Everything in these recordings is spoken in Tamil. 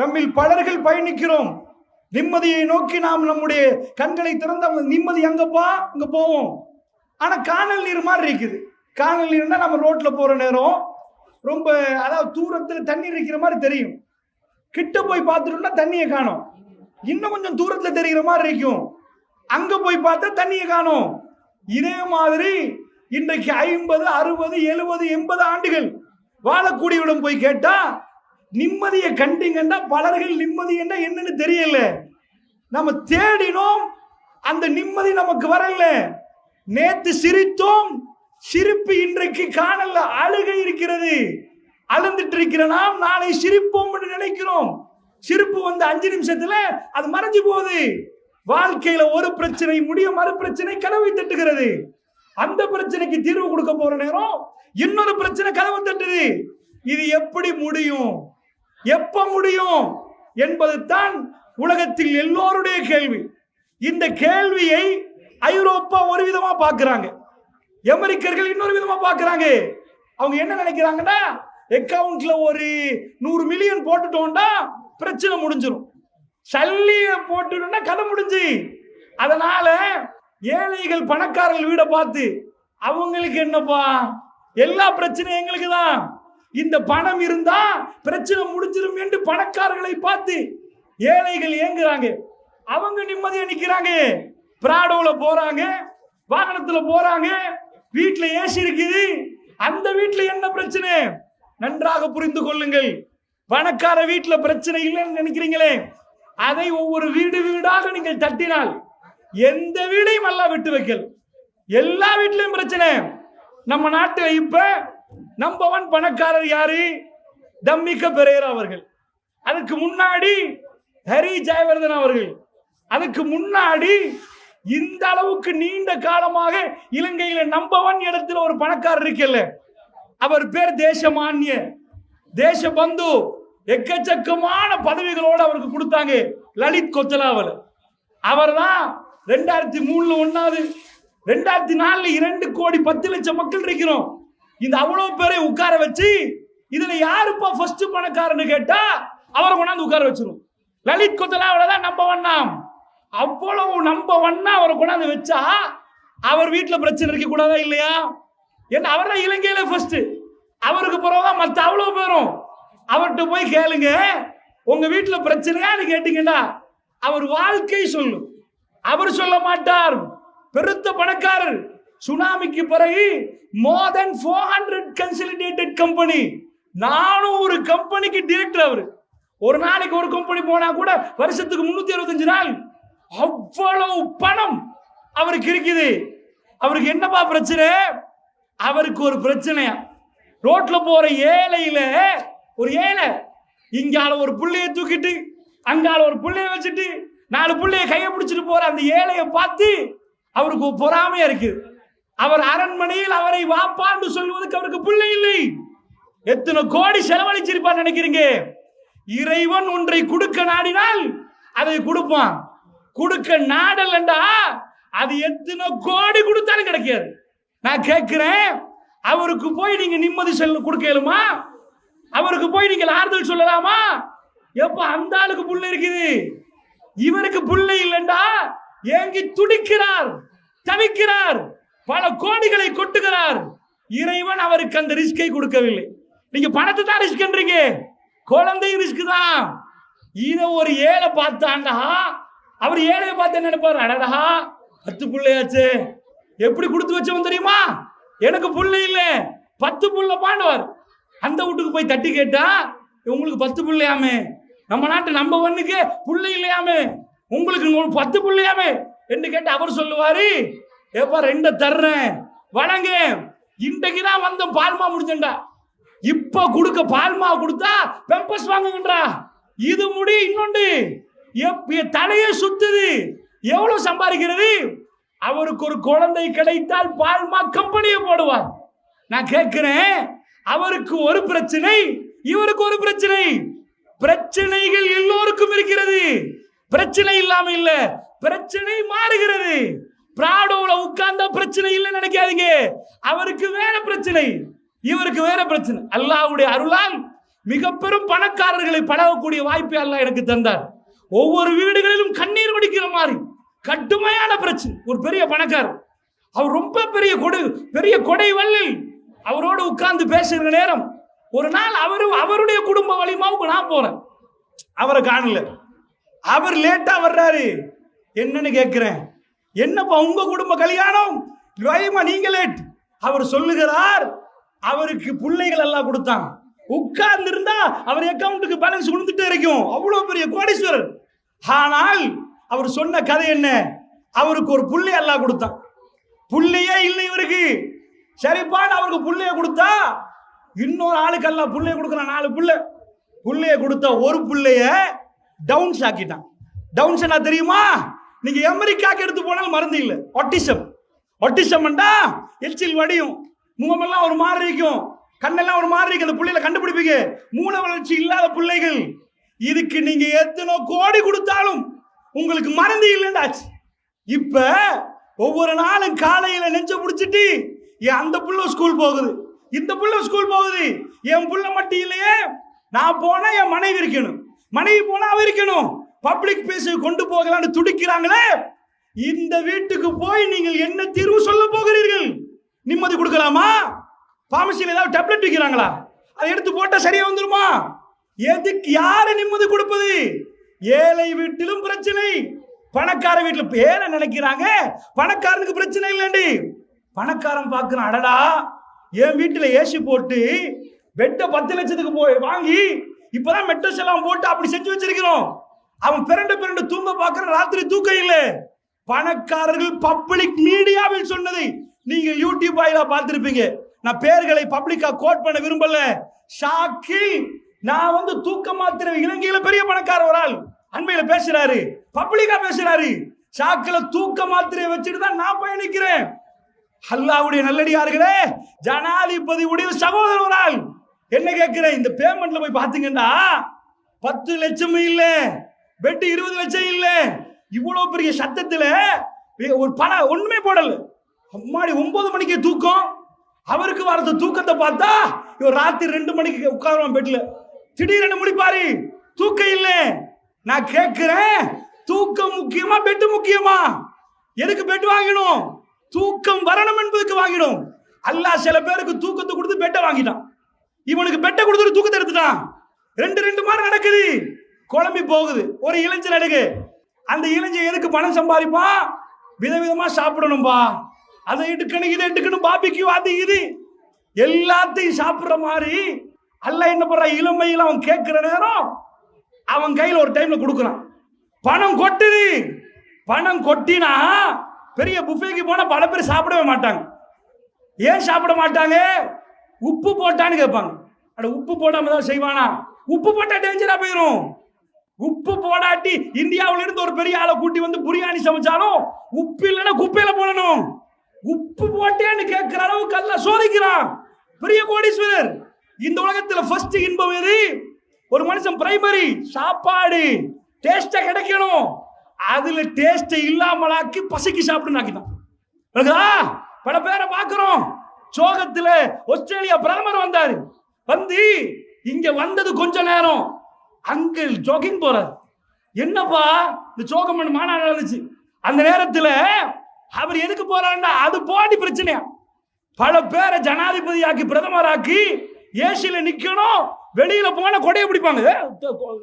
நம்மில் பலர்கள் பயணிக்கிறோம். நிம்மதியை நோக்கி நாம் நம்முடைய கண்களை திறந்து அவங்க நிம்மதி எங்கப்பா அங்க போவோம். ஆனா காணல் நீர் மாதிரி இருக்குது. காணல் நீர்னா நம்ம ரோட்ல போற நேரம் ரொம்ப அதாவது தூரத்துல தண்ணி இருக்கிற மாதிரி தெரியும். கிட்ட போய் பார்த்துட்டோம்னா தண்ணியை காணும். இன்னும் கொஞ்சம் தூரத்துல தெரிகிற மாதிரி இருக்கும். அங்க போய் பார்த்தா தண்ணியை காணும். இதே மாதிரி இன்றைக்கு ஐம்பது அறுபது எழுபது எண்பது ஆண்டுகள் வாழக்கூடியவிடம் போய் கேட்டா நிம்மதியை கண்டிங்கன்னா பலர்கள் நிம்மதி என்ன என்னன்னு தெரியல. நம்ம தேடினோம் அந்த நிம்மதி நமக்கு வரல. நேத்து சிரித்தோம் சிரிப்பு இன்றைக்கு காணல அழுகை இருக்கிறது. அழுந்துட்டு இருக்கிற நாம் நாளை சிரிப்போம் என்று நினைக்கிறோம். சிரிப்பு வந்து அஞ்சு நிமிஷத்துல அது மறைஞ்சு போகுது. வாழ்க்கையில ஒரு பிரச்சனை முடிய மறு பிரச்சனை கதவை தட்டுகிறது. அந்த பிரச்சனைக்கு தீர்வு கொடுக்க போற நேரம் இன்னொரு பிரச்சனை கதவை தட்டுது. இது எப்படி முடியும்? எப்ப முடியும் என்பது தான் உலகத்தில் எல்லோருடைய கேள்வி. இந்த கேள்வியை ஐரோப்பா ஒரு விதமா பார்க்கறாங்க. அமெரிக்கர்கள் இன்னொரு விதமா பார்க்கறாங்க. அவங்க என்ன நினைக்கிறாங்கன்னா அக்கவுண்ட்ல ஒரு நூறு மில்லியன் போட்டுட்டோம்னா பிரச்சனை முடிஞ்சிடும் சல்லிய போட்டுட்டோம்னா கதை முடிஞ்சு. அதனால ஏழைகள் பணக்காரர்கள் வீடை பார்த்து அவங்களுக்கு என்னப்பா? எல்லா பிரச்சனையும் எங்களுக்கு தான் இந்த பணம் இருந்தா பிரச்சனை முடிஞ்சிரும் என்று பணக்காரர்களை பார்த்து ஏழைகள் ஏங்குறாங்க. அவங்க நிம்மதியா நிக்கிறாங்க. பிராடோல போறாங்க வாகனத்துல போறாங்க வீட்டுல ஏசி இருக்குது. அந்த வீட்டுல என்ன பிரச்சனை? நன்றாக புரிந்து கொள்ளுங்கள். பணக்கார வீட்டுல பிரச்சனை இல்லைன்னு நினைக்கிறீங்களே? அதை ஒவ்வொரு வீடு வீடாக நீங்கள் தட்டினால் எந்த வீடையும் எல்லாம் விட்டு வைக்கல். எல்லா வீட்லயும் பிரச்சனை. நம்ம நாட்டில் இப்ப நம்பர் ஒன் பணக்காரர் யாரு? தம்மிக்க பெரேரா அவர்கள். அதுக்கு முன்னாடி ஹரி ஜெயவர்தன் அவர்கள். அதுக்கு முன்னாடி இந்த அளவுக்கு நீண்ட காலமாக இலங்கையில நம்பர் ஒன் இடத்துல ஒரு பணக்காரர் இருக்கல அவர் பேர் தேசமானிய. தேசபந்து எக்கச்சக்கமான பதவிகளோடு அவருக்கு கொடுத்தாங்க. லலித் கொச்சலாவல் அவர் தான் ரெண்டாயிரத்தி மூணுல ஒன்னாவது ரெண்டாயிரத்தி நாலுல இரண்டு கோடி பத்து லட்சம் மக்கள் இருக்கிறோம். இந்த அவ்வளவு பேரை உட்கார வச்சு இதுல யாருப்பா ஃபர்ஸ்ட் பணக்காரன்னு கேட்டா அவரை கொண்டாந்து உட்கார வச்சிரும். லலித் கொத்தலாவில தான் நம்ப வண்ணாம் அவ்வளவு நம்ப வண்ணா அவரை கொண்டாந்து வச்சா அவர் வீட்டுல பிரச்சனை இருக்க கூடாதா இல்லையா? ஏன்னா அவர் தான் இலங்கையில ஃபர்ஸ்ட் அவருக்கு பிறகுதான் மத்த அவ்வளவு பேரும். அவர்கிட்ட போய் கேளுங்க உங்க வீட்டுல பிரச்சனையான்னு கேட்டீங்கன்னா அவர் வாழ்க்கை சொல்லும். அவர் சொல்ல மாட்டார். பெருத்த பணக்காரர். சுனாமிக்கு பிறகு more then four hundred consolidated company நானும் ஒரு கம்பெனிக்கு டிரெக்டர் அவர். ஒரு நாளைக்கு ஒரு கம்பெனி போனா கூட வருஷத்துக்கு முன்னூத்தி அறுபத்தஞ்சு நாள். அவ்வளவு பணம் அவருக்கு இருக்குது. அவருக்கு என்னப்பா பிரச்சனை? அவருக்கு ஒரு பிரச்சனையா? ரோட்ல போற ஏழையில ஒரு ஏழை இங்கால ஒரு புள்ளைய தூக்கிட்டு அங்கால ஒரு புள்ளைய வச்சுட்டு நாலு புள்ளைய கையை பிடிச்சிட்டு போற அந்த ஏழைய பார்த்து அவருக்கு பொறாமையா இருக்குது. அவர் அரண்மனையில் அவரை வாப்பான்னு சொல்வதற்கு அவருக்கு பிள்ளை இல்லை. எத்தனை கோடி செலவழிச்சிருப்பான்னு நினைக்கிறீங்க? இறைவன் ஒன்றை கொடுக்க நாடினால் அதை கொடுப்பான். கொடுக்க நாடலண்டா அது எத்தனை கோடி கொடுத்தாலும் கிடைக்காது. நான் கேட்கிறேன் அவருக்கு போய் நீங்க நிம்மதி செல்ல கொடுக்கலுமா அவருக்கு போய் நீங்கள் ஆறுதல் சொல்லலாமா? எப்ப அந்த ஆளுக்கு புள்ள இருக்குது? இவருக்கு புள்ள இல்லைண்டா ஏங்கி துடிக்கிறார் தவிக்கிறார். பல கோடிகளை கொட்டுகிறார். இறைவன் அவருக்கு அந்த ரிஸ்கை கொடுக்கவில்லை. நீங்க பணத்தை தான் ரிஸ்க்ன்றீங்க குழந்தை ரிஸ்க் தான். இதை ஒரு ஏழை பார்த்தாண்டா? அவர் ஏழையை பார்த்து என்ன நினைப்பாரு? அடடா பத்து பிள்ளையாச்சு. எப்படி கொடுத்து வச்சவன் தெரியுமா? எனக்கு புள்ளை இல்லை. பத்து புள்ள பாண்டவர். அந்த வீட்டுக்கு போய் தட்டி கேட்டா உங்களுக்கு பத்து பிள்ளையாமே. நம்ம நாட்டு நம்ம ஒண்ணுக்கு புள்ளை இல்லையாமே. உங்களுக்கு பத்து பிள்ளையாமே என்று கேட்டு அவர் சொல்லுவாரு ஏப்பா ரெண்ட தர்றேன். வணங்க. இன்றைக்கு தான் வந்து பால்மா முடிஞ்சண்டா இப்ப கொடுக்க பால்மா கொடுத்தா பெம்பஸ் வாங்குங்கன்றா. இது முடி இன்னொண்டு. தலையே சுத்துது. எவ்வளவு சம்பாதிக்கிறது? அவருக்கு ஒரு குழந்தை கிடைத்தால் பால்மா கம்பெனியை போடுவார். நான் கேட்கிறேன் அவருக்கு ஒரு பிரச்சனை இவருக்கு ஒரு பிரச்சனை. பிரச்சனைகள் எல்லோருக்கும் இருக்கிறது. பிரச்சனை இல்லாம இல்ல பிரச்சனை மாறுகிறது. பிராடோல உட்கார்ந்தா பிரச்சனை இல்லைன்னு நினைக்காதீங்க. அவருக்கு வேற பிரச்சனை. இவருக்கு வேற பிரச்சனை. அல்லாவுடைய அருளால் மிக பெரும் பணக்காரர்களை பழகக்கூடிய வாய்ப்பை அல்லாஹ் எனக்கு தந்தார். ஒவ்வொரு வீடுகளிலும் கண்ணீர் வடிக்கிற மாதிரி கடுமையான பிரச்சனை. ஒரு பெரிய பணக்காரர். அவர் ரொம்ப பெரிய கொடை பெரிய கொடை வள்ளல் அவரோடு உட்கார்ந்து பேசுகிற நேரம். ஒரு நாள் அவரு அவருடைய குடும்ப வலிமாவுக்கு நான் போறேன். அவரை காணல. அவர் லேட்டா வர்றாரு. என்னன்னு கேட்கிறேன். என்னப்பா உங்க குடும்ப கல்யாணம்? வயமா நீங்க லேட் அவர் சொல்லுகிறார் அவருக்கு பிள்ளைகள் எல்லாம் கொடுத்தான். உட்கார்ந்து இருந்தா அவர் அக்கௌண்ட்டுக்கு பேலன்ஸ் கொடுத்துட்டே இருக்கும். அவ்வளவு பெரிய கோடீஸ்வரர். ஆனால் அவர் சொன்ன கதை என்ன? அவருக்கு ஒரு புள்ளை எல்லாம் கொடுத்தான். புள்ளையே இல்லை இவருக்கு. சரிப்பான் அவருக்கு புள்ளைய கொடுத்தா? இன்னொரு ஆளுக்கு எல்லாம் புள்ளைய கொடுக்குறான் நாலு புள்ளை. புள்ளைய கொடுத்தா ஒரு புள்ளைய டவுன்ஸ் ஆக்கிட்டான் டவுன்ஸ் என்ன தெரியுமா? நீங்க அமெரிக்காக்கு எடுத்து போனாலும் மருந்து இல்லை. ஒட்டிசம் ஒட்டிசம்ண்டா எச்சில் வடியும். முகமெல்லாம் ஒரு மாதிரி இருக்கும். கண்ணெல்லாம் ஒரு மாதிரி இருக்கு. அந்த புள்ளையில கண்டுபிடிப்பீங்க. மூல வளர்ச்சி இல்லாத பிள்ளைகள். இதுக்கு நீங்க எத்தனை கோடி கொடுத்தாலும் உங்களுக்கு மருந்து இல்லைண்டாச்சு இப்ப ஒவ்வொரு நாளும் காலையில நெஞ்ச பிடிச்சிட்டு என் அந்த புள்ள ஸ்கூல் போகுது. இந்த புள்ள ஸ்கூல் போகுது. என் புள்ள மட்டும் இல்லையே. நான் போனா என் மனைவி இருக்கணும். மனைவி போனா அவ இருக்கணும். பப்ளிக் பேச கொண்டு போகலான்னு துடிக்கிறாங்களே? இந்த வீட்டுக்கு போய் நீங்கள் என்ன தீர்வு சொல்ல போகிறீர்கள்? நிம்மதி கொடுக்கலாமா? பார்மசியில் ஏதாவது டேப்லெட் விற்கிறாங்களா அதை எடுத்து போட்டால் சரியா வந்துருமா? எதுக்கு யாரை நிம்மதி கொடுப்பது? ஏழை வீட்டிலும் பிரச்சனை. பணக்கார வீட்டில் பேரை நினைக்கிறாங்க? பணக்காரனுக்கு பிரச்சனை இல்லைண்டி பணக்காரன் பார்க்குறான் அடடா. என் வீட்டில் ஏசி போட்டு பெட்டை பத்து லட்சத்துக்கு போய் வாங்கி இப்போதான் மெட்ரஸ் எல்லாம் போட்டு அப்படி செஞ்சு வச்சிருக்கிறோம். அவன் பிறண்டு பிறண்டு தூங்க பார்க்கிற ராத்திரி தூக்கம் இல்லை. பணக்காரர்கள் பப்ளிக் மீடியாவில் சொன்னதை நீங்க யூடியூப் வாயிலா பார்த்திருப்பீங்க. நான் பேர்களை பப்ளிக்கா கோட் பண்ண விரும்பல. ஷாக்கில் நான் வந்து தூக்க மாத்திர இலங்கையில பெரிய பணக்கார ஒரு ஆள். அண்மையில பேசுறாரு பப்ளிக்கா பேசுறாரு ஷாக்கில தூக்க மாத்திரையை வச்சுட்டு தான் நான் பயணிக்கிறேன். அல்லாவுடைய நல்லடியார்களே ஜனாதிபதி உடைய சகோதரர் ஒரு ஆள். என்ன கேட்கிறேன்? இந்த பேமெண்ட்ல போய் பாத்தீங்கன்னா பத்து லட்சமும் இல்லை. பெட்டு இருபது லட்சம் இல்ல. இவ்வளவு பெரிய சத்தத்துல ஒரு பணம் ஒண்ணுமே போடல. அம்மாடி ஒன்பது மணிக்கு தூக்கம். அவருக்கு வரது தூக்கத்தை பார்த்தா இவர் ராத்திரி ரெண்டு மணிக்கு உட்காருவான் பெட்ல திடீரென முடிப்பாரு தூக்கம் இல்ல. நான் கேட்கிறேன் தூக்கம் முக்கியமா பெட்டு முக்கியமா? எதுக்கு பெட் வாங்கினோம் தூக்கம் வரணும் என்பதுக்கு வாங்கிடும். அல்லாஹ் சில பேருக்கு தூக்கத்தை கொடுத்து பெட்டை வாங்கிட்டான். இவனுக்கு பெட்டை கொடுத்துட்டு தூக்கத்தை எடுத்துட்டான். ரெண்டு ரெண்டு மாதிரி நடக்குது. குழம்பி போகுது. ஒரு இளைஞர் எடுக்கு அந்த இளைஞர் எதுக்கு பணம் சம்பாதிப்பான் விதவிதமா சாப்பிடணும்பா. அதை எடுக்கணும் இதை எடுக்கணும் பாபிக்கு அது இது. எல்லாத்தையும் சாப்பிட்ற மாதிரி. அல்ல என்ன பண்ற? இளமையில் அவன் கேட்கிற நேரம் அவன் கையில் ஒரு டைம்ல கொடுக்குறான். பணம் கொட்டுது. பணம் கொட்டினா பெரிய புஃபேக்கு போனா பல பேர் சாப்பிடவே மாட்டாங்க. ஏன் சாப்பிட மாட்டாங்க? உப்பு போட்டான்னு கேட்பாங்க. அட உப்பு போடாம தான் செய்வானா? உப்பு போட்டா டேஞ்சரா போயிடும் உப்பு போடாட்டி இந்தியாவில இருந்து ஒரு பெரிய ஆளை கூட்டி வந்து பிரியாணி சமைச்சாலும் உப்பு இல்லைன்னா குப்பையில போடணும். உப்பு போட்டேன்னு கேட்கிற அளவுக்கு அல்ல சோதிக்கிறான். பெரிய கோடீஸ்வரர். இந்த உலகத்துல ஃபர்ஸ்ட் இன்பம் எது? ஒரு மனுஷன் பிரைமரி சாப்பாடு. டேஸ்ட கிடைக்கணும். அதுல டேஸ்ட் இல்லாமலாக்கி பசிக்கு சாப்பிட்டு ஆக்கிட்டான். பல பேரை பார்க்கிறோம். சோகத்துல ஆஸ்திரேலியா பிரதமர் வந்தாரு. வந்து இங்க வந்தது கொஞ்ச நேரம். அங்கிள் ஜோகிங் போறார். என்னப்பா இந்த ஜோகம் பண்ண மாநாடு நடந்துச்சு. அந்த நேரத்துல அவர் எதுக்கு போறாருன்னா அது போட்டி பிரச்சனையா? பல பேரை ஜனாதிபதியாக்கி பிரதமராக்கி ஏசியில நிக்கணும் வெளியில போன கொடையை பிடிப்பாங்க. ஏ,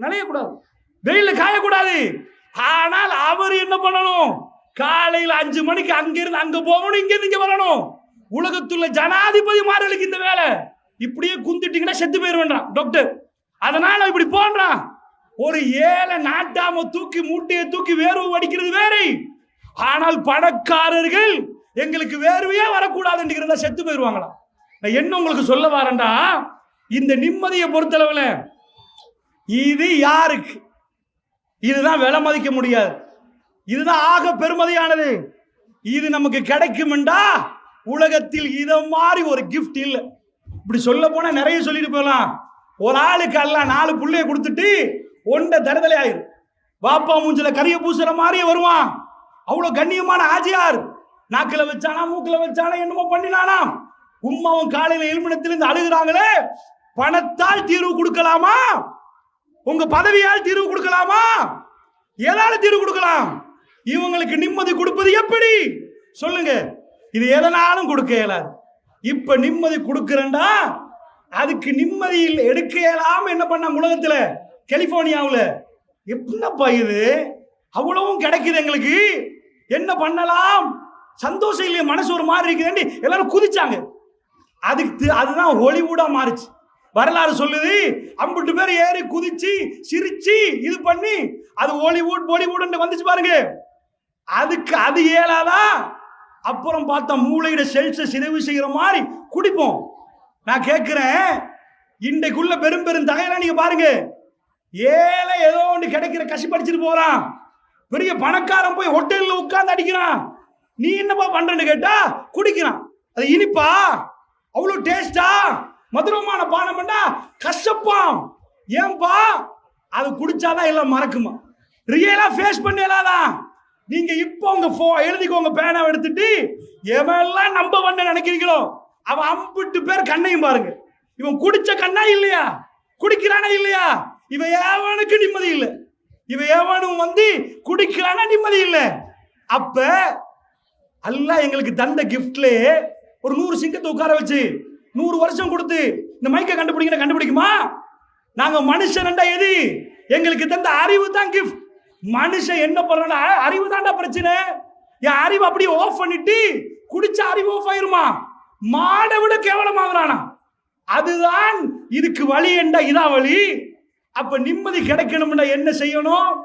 நனையக்கூடாது. வெயில காயக்கூடாது. ஆனால் அவர் என்ன பண்ணணும்? காலையில அஞ்சு மணிக்கு அங்கிருந்து அங்க போகணும் இங்க இருந்து இங்க வரணும். உலகத்துள்ள ஜனாதிபதி மாறலுக்கு இந்த வேலை. இப்படியே குந்திட்டீங்கன்னா செத்து போயிட வேண்டாம் டாக்டர் அதனால இப்படி போன்றான் ஒரு ஏழை நாட்டாம தூக்கி மூட்டையை தூக்கி வேர்வை வடிக்கிறது வேறே. ஆனால் பணக்காரர்கள் எங்களுக்கு வேர்வையே வரக்கூடாதுன்றத செத்து போயிருவாங்களாம் நான் என்ன உங்களுக்கு சொல்ல வரேன்டா? இந்த நிம்மதியை பொறுத்தளவில் இது யாருக்கு? இதுதான் விலை மதிக்க முடியாது. இதுதான் ஆக பெருமதியானது. இது நமக்கு கிடைக்குமெண்டா? உலகத்தில் இதை மாதிரி ஒரு கிஃப்ட் இல்லை. இப்படி சொல்ல போனா நிறைய சொல்லிட்டு போகலாம் ஒரு ஆளுக்கு அல்ல நாலு புள்ளைய கொடுத்துட்டு ஒண்ட தருதலை ஆயிரும் பாப்பா மூஞ்சில கரிய பூசுற மாதிரியே வருவான். அவ்வளவு கண்ணியமான ஆஜியார். நாக்கில் வச்சானா மூக்கில் வச்சானா என்னமோ பண்ணினானா உம்மாவும் காலையில எழுமினத்திலிருந்து அழுகுறாங்களே பணத்தால் தீர்வு கொடுக்கலாமா? உங்க பதவியால் தீர்வு கொடுக்கலாமா? எதால தீர்வு கொடுக்கலாம். இவங்களுக்கு நிம்மதி கொடுப்பது எப்படி? சொல்லுங்க. இது எதனாலும் கொடுக்க இயலாது. இப்ப நிம்மதி கொடுக்குறேன்டா அதுக்கு நிம்மதியில் எடுக்க இயலாம என்ன பண்ண உலகத்துல? கலிபோர்னியாவுல. எப்படின்னப்பா இது? அவ்வளவும் கிடைக்குது எங்களுக்கு. என்ன பண்ணலாம்? சந்தோஷம் இல்லையே மனசு ஒரு மாதிரி இருக்குதுன்னு எல்லாரும் குதிச்சாங்க. அதுக்கு அதுதான் ஹாலிவுடா மாறுச்சு. வரலாறு சொல்லுது அம்புட்டு பேர் ஏறி குதிச்சு சிரிச்சு இது பண்ணி அது ஹாலிவுட் பாலிவுட் வந்துச்சு பாருங்க. அதுக்கு அது இயலாதா அப்புறம் பார்த்தா மூளையிட செல்ஸை சிதைவு செய்கிற மாதிரி குடிப்போம். நான் கேட்கிறேன். இன்றைக்குள்ள பெரும் பெரும் தகையெல்லாம் நீங்க பாருங்க. ஏழை ஏதோ ஒன்று கிடைக்கிற கசி படிச்சுட்டு போறான். பெரிய பணக்காரன் போய் ஹோட்டலில் உட்கார்ந்து அடிக்கிறான். நீ என்னப்பா பண்றன்னு கேட்டா குடிக்கிறான். அது இனிப்பா? அவ்வளோ டேஸ்டா மதுரமான பானம் பண்ணா கசப்பாம். ஏன்பா? அது குடிச்சாதான் எல்லாம் மறக்குமா? ரியலா ஃபேஸ் பண்ணலாதான். நீங்க இப்போ உங்க ஃபோ எழுதிக்கோங்க பேனாவை எடுத்துட்டு எவெல்லாம் நம்ப பண்ண நினைக்கிறீங்களோ? அவன் அம்பிட்டு பேர் கண்ணையும் பாருங்க. இவன் குடிச்ச கண்ணா இல்லையா? குடிக்கிறானா இல்லையா? இவன் ஏவனுக்கு நிம்மதி இல்லை. இவன் எவனும் வந்து குடிக்கிறானா நிம்மதி இல்லை. அப்ப அல்ல எங்களுக்கு தந்த கிஃப்ட்லயே ஒரு நூறு சிங்கத்தை உட்கார வச்சு நூறு வருஷம் கொடுத்து இந்த மைக்கை கண்டுபிடிக்கிற கண்டுபிடிக்குமா? நாங்க மனுஷன்டா எது? எங்களுக்கு தந்த அறிவு தான் கிஃப்ட் மனுஷன் என்ன பண்றா அறிவு தான்டா பிரச்சனை. என் அறிவு அப்படியே ஆஃப் பண்ணிட்டு குடிச்ச அறிவு ஆஃப் ஆயிருமா? மாடை விட கேவலமாகறானா? அதுதான் இதுக்கு வழி என்றா இதா வழி அப்ப நிம்மதி கிடைக்கணும்னா என்ன செய்யணும்?